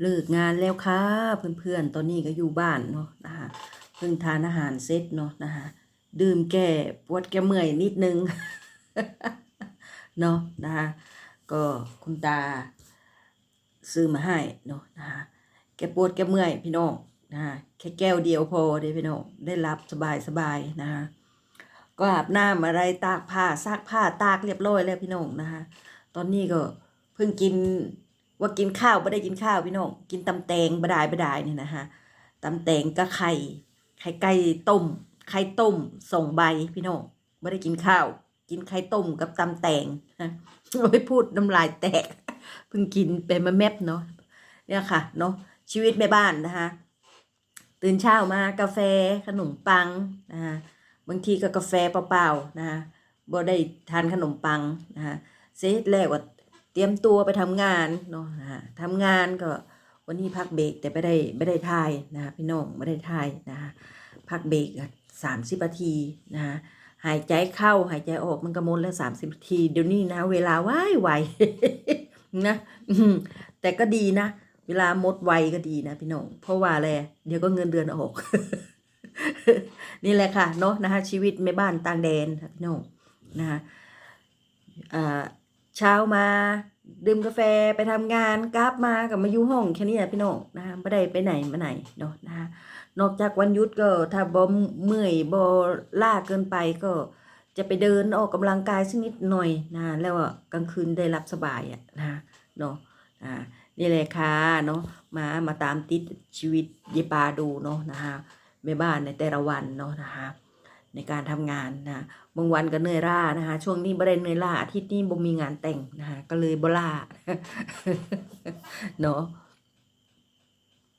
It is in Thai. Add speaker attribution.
Speaker 1: เลิกงานแล้วค่ะเพื่อนๆ ตอนนี้ก็อยู่บ้านเนาะนะคะเพิ่งทานอาหารเสร็จเนาะนะคะดื่มแก้ปวดแก้เมื่อยนิดนึงเนาะนะคะก็คุณตาซื้อมาให้เนาะนะคะแกปวดแกเมื่อยพี่น้องนะคะแค่แก้วเดียวพอเด้พี่น้องได้รับสบายสบายๆนะคะก็อาบน้ำอะไรตากผ้าซักผ้าตากเรียบร้อยแล้วพี่น้องนะคะตอนนี้ก็เพิ่งกิน ว่ากินข้าวไม่ได้กินข้าวพี่น้องกินตำแตงบดายบดายนี่นะคะตำแตงกับไข่ไข่ไก่ต้ม ไข่ต้มส่งใบพี่น้องไม่ได้กินข้าว กินไข่ต้มกับตำแตงนะโอ้ยพูดน้ำลายแตกเพิ่งกินเป็นมาแมบเนาะเนี่ยค่ะเนาะชีวิตแม่บ้านนะคะตื่นเช้ามากาแฟขนมปังนะคะบางทีก็กาแฟเปล่าๆนะคะบ่ได้ทานขนมปังนะคะเสร็จแล้วก็ เตรียมตัวไปทำงานเนาะทำงานก็วันนี้พักเบรกแต่ไม่ได้ไม่ได้ทายนะคะพี่น้องไม่ได้ทายนะคะพักเบรกสามสิบนาทีนะคะหายใจเข้าหายใจออกมันก็หมดแล้วสามสิบนาทีเดี๋ยวนี้นะเวลาว่ายไวนะแต่ก็ดีนะ เวลาหมดไวก็ดีนะพี่น้องเพราะว่าอะไรเดี๋ยวก็เงินเดือนออก นี่แหละค่ะเนาะนะคะชีวิตแม่บ้านต่างแดนพี่น้องนะคะอ่า เช้ามา ดื่มกาแฟไปทำงานกลับมากับมาอยู่ห้องแค่นี้แหละพี่น้องนะคะไม่ได้ไปไหนมาไหนเนาะนะคะนอกจากวันหยุดก็ถ้าบ่เมื่อยบ่ล้าเกินไปก็จะไปเดินออกกำลังกายสักนิดหน่อยนะแล้วกลางคืนได้รับสบายอะนะเนาะอ่านี่เลยค่ะเนาะมามาตามติดชีวิตยายปาดูเนาะนะคะแม่บ้านในแต่ละวันเนาะนะคะ ในการทำงานนะบางวันก็เหนื่อยล้านะคะ ช่วงนี้บ่ได้เหนื่อยล้าอาทิตย์นี้บ่มีงานแต่งนะคะก็เลยบ่ล้าเนาะ